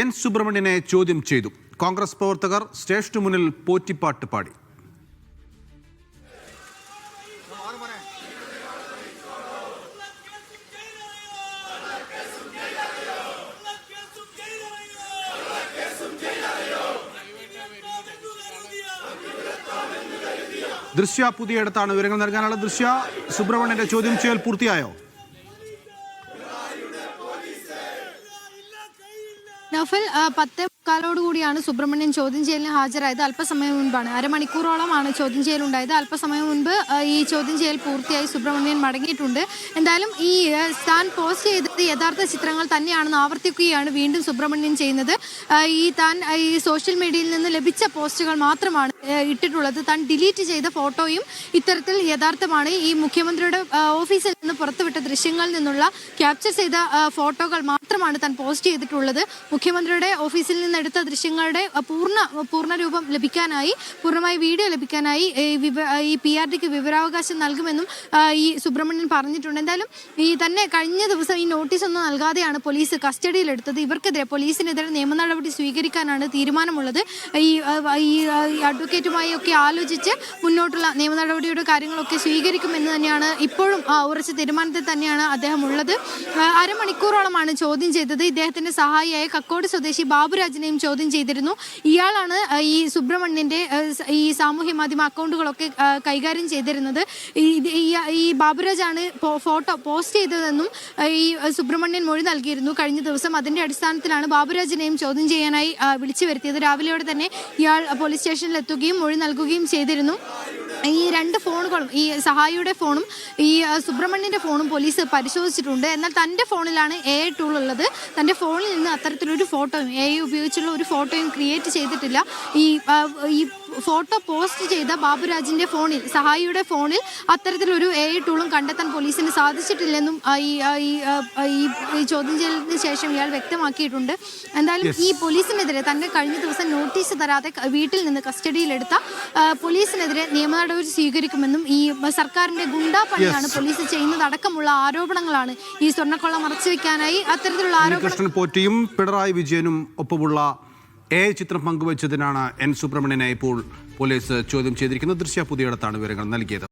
N സുബ്രഹ്മണ്യനെ ചോദ്യം ചെയ്തു. കോൺഗ്രസ് പ്രവർത്തകർ സ്റ്റേഷനു മുന്നിൽ പോറ്റിപ്പാട്ട് പാടി. ദൃശ്യ പുതിയയിടത്താണ് വിവരങ്ങൾ നൽകാനുള്ള ദൃശ്യ. സുബ്രഹ്മണ്യന്റെ ചോദ്യം ചെയ്യൽ പൂർത്തിയായോ? നഫൽ പത്തേ മുക്കാലോട് കൂടിയാണ് സുബ്രഹ്മണ്യൻ ചോദ്യം ചെയ്യലിന് ഹാജരായത്. അല്പസമയം മുൻപാണ്. അരമണിക്കൂറോളമാണ് ചോദ്യം ചെയ്യലുണ്ടായത്. അല്പസമയം മുൻപ് ഈ ചോദ്യം ചെയ്യൽ പൂർത്തിയായി സുബ്രഹ്മണ്യൻ മടങ്ങിയിട്ടുണ്ട്. എന്തായാലും ഈ താൻ പോസ്റ്റ് ചെയ്തത് യഥാർത്ഥ ചിത്രങ്ങൾ തന്നെയാണെന്ന് ആവർത്തിക്കുകയാണ് വീണ്ടും സുബ്രഹ്മണ്യൻ ചെയ്യുന്നത്. ഈ താൻ ഈ സോഷ്യൽ മീഡിയയിൽ നിന്ന് ലഭിച്ച പോസ്റ്റുകൾ മാത്രമാണ് ഇട്ടിട്ടുള്ളത്. താൻ ഡിലീറ്റ് ചെയ്ത ഫോട്ടോയും ഇത്തരത്തിൽ യഥാർത്ഥമാണ്. ഈ മുഖ്യമന്ത്രിയുടെ ഓഫീസിൽ നിന്ന് പുറത്തുവിട്ട ദൃശ്യങ്ങളിൽ നിന്നുള്ള ക്യാപ്ചർ ചെയ്ത ഫോട്ടോകൾ മാത്രമാണ് താൻ പോസ്റ്റ് ചെയ്തിട്ടുള്ളത്. മുഖ്യമന്ത്രിയുടെ ഓഫീസിൽ നിന്ന് എടുത്ത ദൃശ്യങ്ങളുടെ പൂർണ പൂർണ രൂപം ലഭിക്കാനായി പൂർണമായി വീഡിയോ ലഭിക്കാനായി ഈ പി ആർ ഡിക്ക് വിവരാവകാശം നൽകുമെന്നും ഈ സുബ്രഹ്മണ്യൻ പറഞ്ഞിട്ടുണ്ട്. എന്തായാലും ഈ തന്നെ കഴിഞ്ഞ ദിവസം ഈ നോട്ടീസ് ഒന്നും നൽകാതെയാണ് പോലീസ് കസ്റ്റഡിയിലെടുത്തത്. ഇവർക്കെതിരെ പോലീസിനെതിരെ നിയമ നടപടി സ്വീകരിക്കാനാണ് തീരുമാനമുള്ളത്. ഈ ഈ അഡ്വക്കേറ്റുമായി ഒക്കെ ആലോചിച്ച് മുന്നോട്ടുള്ള നിയമ നടപടിയുടെ കാര്യങ്ങളൊക്കെ സ്വീകരിക്കുമെന്ന് തന്നെയാണ് ഇപ്പോഴും ഉറച്ച തീരുമാനത്തിൽ തന്നെയാണ് അദ്ദേഹം ഉള്ളത്. അരമണിക്കൂറോളമാണ് ചോദ്യം ചെയ്തത്. ഇദ്ദേഹത്തിന്റെ സഹായിയായ കക്കോട് സ്വദേശി ബാബുരാജിനെയും ചോദ്യം ചെയ്തിരുന്നു. ഇയാളാണ് ഈ സുബ്രഹ്മണ്യന്റെ ഈ സാമൂഹ്യ മാധ്യമ അക്കൗണ്ടുകളൊക്കെ കൈകാര്യം ചെയ്തിരുന്നത്. ഈ ബാബുരാജാണ് ഫോട്ടോ പോസ്റ്റ് ചെയ്തതെന്നും ഈ സുബ്രഹ്മണ്യൻ മൊഴി നൽകിയിരുന്നു. കഴിഞ്ഞ ദിവസം അതിന്റെ അടിസ്ഥാനത്തിലാണ് ബാബുരാജിനെയും ചോദ്യം ചെയ്യാനായി വിളിച്ചു വരുത്തിയത്. രാവിലെയോടെ തന്നെ ഇയാൾ പോലീസ് സ്റ്റേഷനിൽ എത്തുകയും മൊഴി നൽകുകയും ചെയ്തിരുന്നു. ഈ രണ്ട് ഫോണുകളും ഈ സഹായിയുടെ ഫോണും ഈ സുബ്രഹ്മണ്യന്റെ ഫോണും പോലീസ് പരിശോധിച്ചിട്ടുണ്ട്. എന്നാൽ തന്റെ ഫോണിലാണ് എ ഐ ടൂൾ ഉള്ളത്. തന്റെ ഫോണിൽ നിന്ന് അത്തരത്തിലൊരു ഫോട്ടോയും എ ഐ ഉപയോഗിച്ചുള്ള ഒരു ഫോട്ടോയും ക്രിയേറ്റ് ചെയ്തിട്ടില്ല. ഈ ഈ ഫോട്ടോ പോസ്റ്റ് ചെയ്ത ബാബുരാജിന്റെ ഫോണിൽ സഹായിയുടെ ഫോണിൽ അത്തരത്തിലൊരു എ ഐ ടൂളും കണ്ടെത്താൻ പോലീസിന് സാധിച്ചിട്ടില്ലെന്നും ഈ ഈ ചോദ്യം ചെയ്യലിന് ശേഷം ഇയാൾ വ്യക്തമാക്കിയിട്ടുണ്ട്. എന്തായാലും ഈ പോലീസിനെതിരെ തന്നെ കഴിഞ്ഞ ദിവസം നോട്ടീസ് തരാതെ വീട്ടിൽ നിന്ന് കസ്റ്റഡിയിലെടുത്ത പോലീസിനെതിരെ നിയമ നടപടി സ്വീകരിക്കുമെന്നും ഈ സർക്കാരിന്റെ ഗുണ്ടാ പണിയാണ് പോലീസ് ചെയ്യുന്നതടക്കമുള്ള ആരോപണങ്ങളാണ് ഈ സ്വർണക്കൊള്ള മറച്ചു വെക്കാനായി അത്തരത്തിലുള്ള ആരോപണം പോറ്റിയും പിണറായി വിജയനും ഒപ്പമുള്ള എ ചിത്രം പങ്കുവച്ചതിനാണ് എൻ സുബ്രഹ്മണ്യനെ ഇപ്പോൾ പോലീസ് ചോദ്യം ചെയ്തിരിക്കുന്നത്. ദൃശ്യ പുതിയയിടത്താണ് വിവരങ്ങൾ നൽകിയത്.